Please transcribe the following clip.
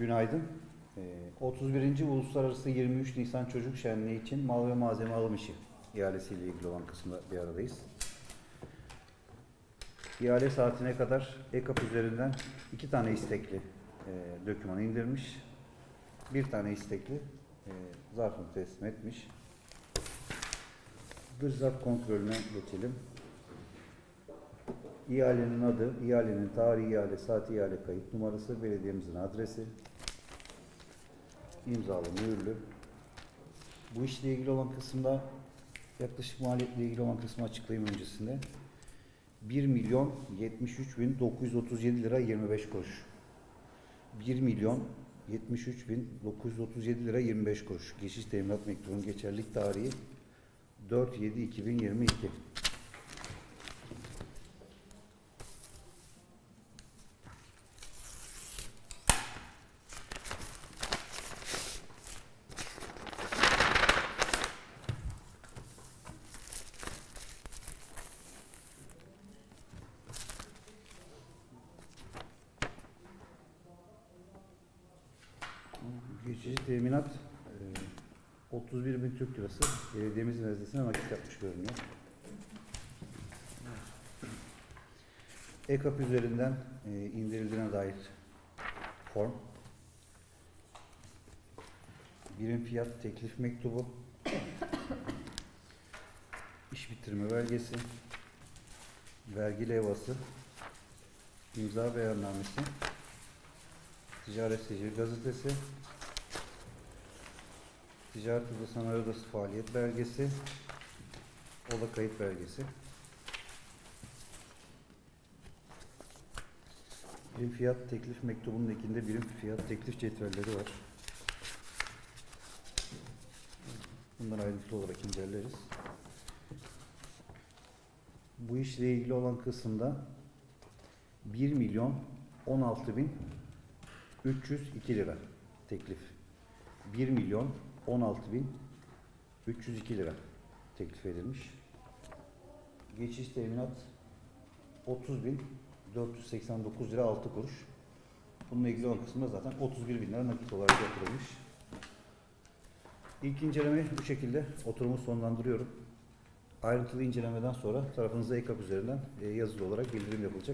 Günaydın. Ee, 31. Uluslararası 23 Nisan Çocuk Şenliği için mal ve malzeme alım işi ihalesiyle ilgili olan kısımda bir aradayız. İhale saatine kadar EKAP üzerinden iki tane istekli e, dokümanı indirmiş. Bir tane istekli e, zarfını teslim etmiş. Dış zarf kontrolüne geçelim. İhalenin adı, ihalenin tarihi ihale, saati ihale kayıt numarası, belediyemizin adresi, imzalı, mühürlü. Bu işle ilgili olan kısımda yaklaşık maliyetle ilgili olan kısmı açıklayayım öncesinde. 1 milyon 73 bin 937 lira 25 kuruş. 1 milyon 73 bin 937 lira 25 kuruş. Geçiş teminat mektubunun geçerlilik tarihi 4-7-2022. Geçici teminat e, 31 bin Türk lirası belediyemizin nezdesine nakit yapmış görünüyor. EKAP üzerinden e, indirildiğine dair form. Birim fiyat teklif mektubu. iş bitirme belgesi. Vergi levhası. imza beyannamesi. Ticaret Sicil Gazetesi, Ticaret Odası Sanayi Odası Faaliyet Belgesi, Oda Kayıt Belgesi. Birim fiyat teklif mektubunun ekinde birim fiyat teklif cetvelleri var. Bunları ayrıntılı olarak inceleriz. Bu işle ilgili olan kısımda 1 milyon 16 bin 302 lira teklif. 1 milyon 16 bin 302 lira teklif edilmiş. Geçiş teminat 30 bin 489 lira 6 kuruş. Bununla ilgili olan kısımda zaten 31 bin lira nakit olarak yatırılmış. İlk incelemeyi bu şekilde oturumu sonlandırıyorum. Ayrıntılı incelemeden sonra tarafınıza EKAP üzerinden e, yazılı olarak bildirim yapılacak.